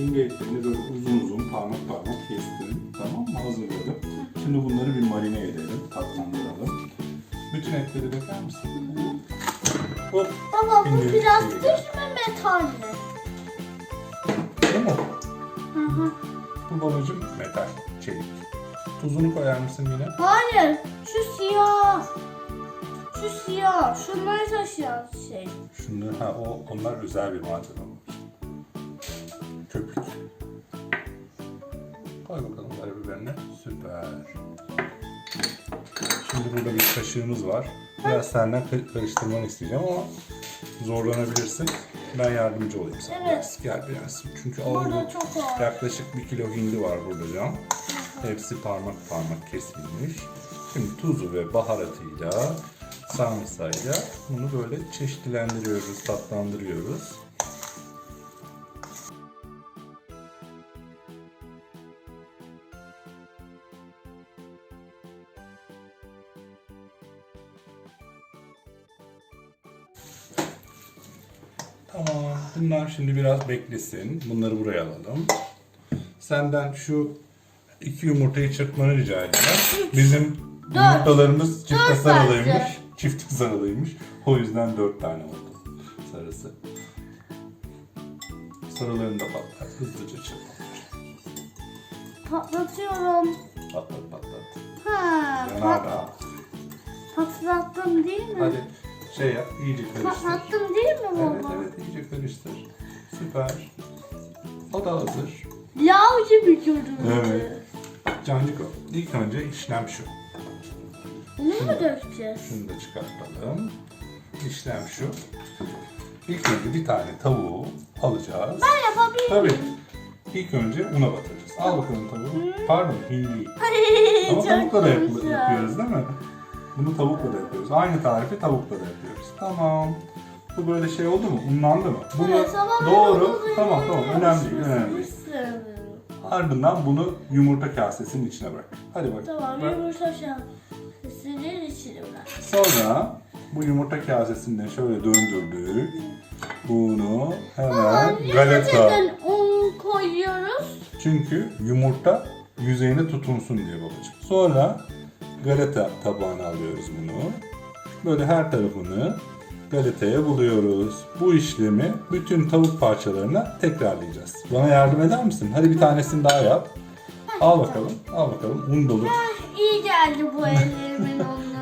Şimdi etlerini böyle uzun uzun parmak parmak kestim. Tamam mı? Hazırladım. Şimdi bunları bir marine edelim. Tatlandıralım. Bütün etleri döker misin? Hop. Baba bu Şimdi- plastik mi metal mi? Değil mi? Hı hı. Bu babacığım metal, çelik. Tuzunu koyar mısın yine? Hayır. Şu siyah. Şu siyah. Şunları taşıyan şey. Şunları, ha o, onlar özel bir malzeme. Koy bakalım karabiberini. Süper. Şimdi burada bir kaşığımız var. Biraz senden kar- karıştırmanı isteyeceğim ama zorlanabilirsin. Ben yardımcı olayım sana. Evet. Biraz. Gel biraz. Çünkü Burada çok ağır. yaklaşık bir kilo hindi var burada can. Hepsi parmak parmak kesilmiş. Şimdi tuzu ve baharatıyla, sarımsağıyla bunu böyle çeşitlendiriyoruz, tatlandırıyoruz. Tamam. Bunlar şimdi biraz beklesin. Bunları buraya alalım. Senden şu iki yumurtayı çırpmanı rica edeceğim. Bizim yumurtalarımız çift Dört sarılıymış. Çift sarılıymış. O yüzden dört tane oldu. Sarısı. Sarılarını da patlat. Hızlıca çırp. Patlatıyorum. Patlat patlat. Ha, pat, Yanardağ. patlattım değil mi? Hadi şey yap, iyice karıştır. Patlattım değil mi baba? Evet evet iyice karıştır. Süper. O da hazır. Lav gibi göründü. Evet. Cancıko, ilk önce işlem şu. Bunu mu dökeceğiz? Şunu da çıkartalım. İşlem şu. İlk önce bir tane tavuğu alacağız. Ben yapabilirim. Tabii. İlk önce una batıracağız. Al bakalım tavuğu. Pardon, hindiyi. Ama tavukla da yap- yapıyoruz değil mi? Bunu tavukla da yapıyoruz. Aynı tarifi tavukla da yapıyoruz. Tamam. Bu böyle şey oldu mu? Unlandı mı? Bunu Evet, doğru. Tamam tamam. Önemli değil. Önemli değil. Ardından bunu yumurta kasesinin içine bırak. Hadi bak. Tamam Bırak. yumurta şansının içine bırak. Sonra bu yumurta kasesinden şöyle döndürdük. Bunu hemen niye galeta. gerçekten un koyuyoruz? Çünkü yumurta yüzeyine tutunsun diye babacığım. Sonra galeta tabağına alıyoruz bunu. Böyle her tarafını galetaya buluyoruz. Bu işlemi bütün tavuk parçalarına tekrarlayacağız. Bana yardım eder misin? Hadi bir tanesini daha yap. Al bakalım. Al bakalım. Un dolu. İyi geldi bu ellerimin onunla.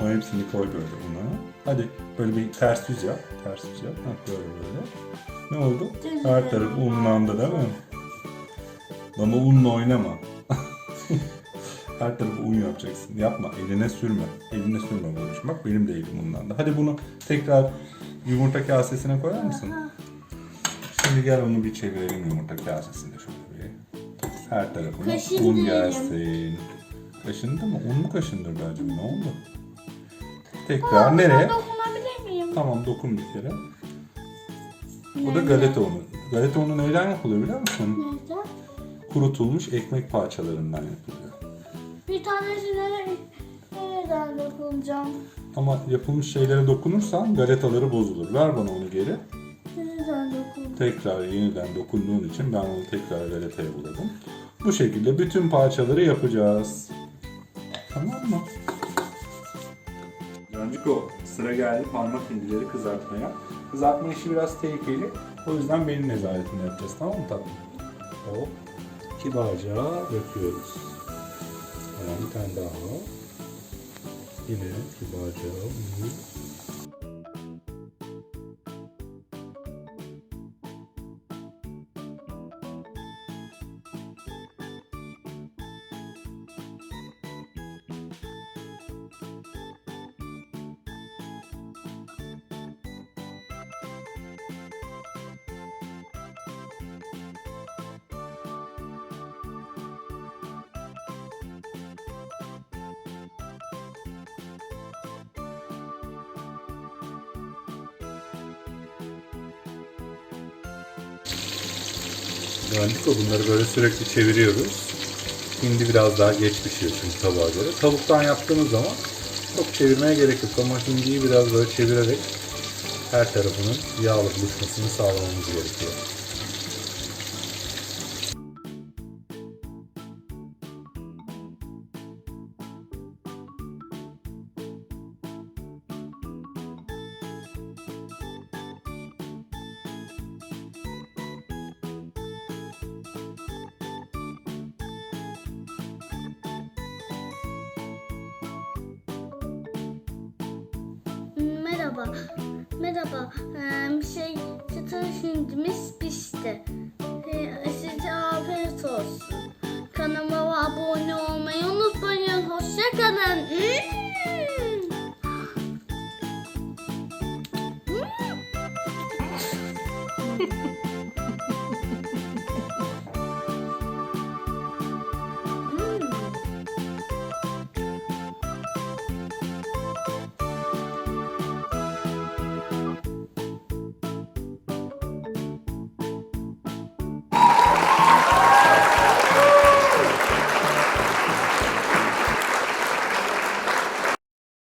Ama hepsini koy böyle una. Hadi böyle bir ters yüz yap. Ters yüz yap. Ha, böyle böyle. Ne oldu? Her taraf unlandı değil mi? Ama unla oynama. Her tarafı un yapacaksın. Yapma. Eline sürme. Eline sürme babacığım. Bak benim de elim unlandı. Hadi bunu tekrar yumurta kasesine koyar mısın? Şimdi gel onu bir çevirelim yumurta kasesinde şöyle bir. Her tarafına un gelsin. Kaşındı mı? Un mu kaşındırdı acaba? Ne oldu? Tekrar nereye? Dokunabilir miyim? Tamam dokun bir kere. Bu da galeta unu. Galeta unu neyden yapılıyor biliyor musun? Neyse. Kurutulmuş ekmek parçalarından yapılıyor. Bir tanesine nereden dokunacağım? Ama yapılmış şeylere dokunursan galetaları bozulur. Ver bana onu geri. Nereden dokun? Tekrar yeniden dokunduğun için ben onu tekrar galetaya buladım. Bu şekilde bütün parçaları yapacağız. Tamam mı? Canciko sıra geldi parmak hindileri kızartmaya. Kızartma işi biraz tehlikeli. O yüzden benim nezaretimle yapacağız tamam mı tatlım? Hop. Kibarca döküyoruz. Tamam bir tane daha. Yine kibarca. Hı. O bunları böyle sürekli çeviriyoruz. Hindi biraz daha geç pişiyor çünkü tavuğa göre. Tavuktan yaptığımız zaman çok çevirmeye gerek yok ama hindiyi biraz böyle çevirerek her tarafının yağlı buluşmasını sağlamamız gerekiyor. Merhaba. Merhaba. Ee, şey, çıtır hindimiz pişti. Ee, size afiyet olsun. Kanalıma abone olmayı unutmayın. Hoşçakalın. Hmm. Hmm.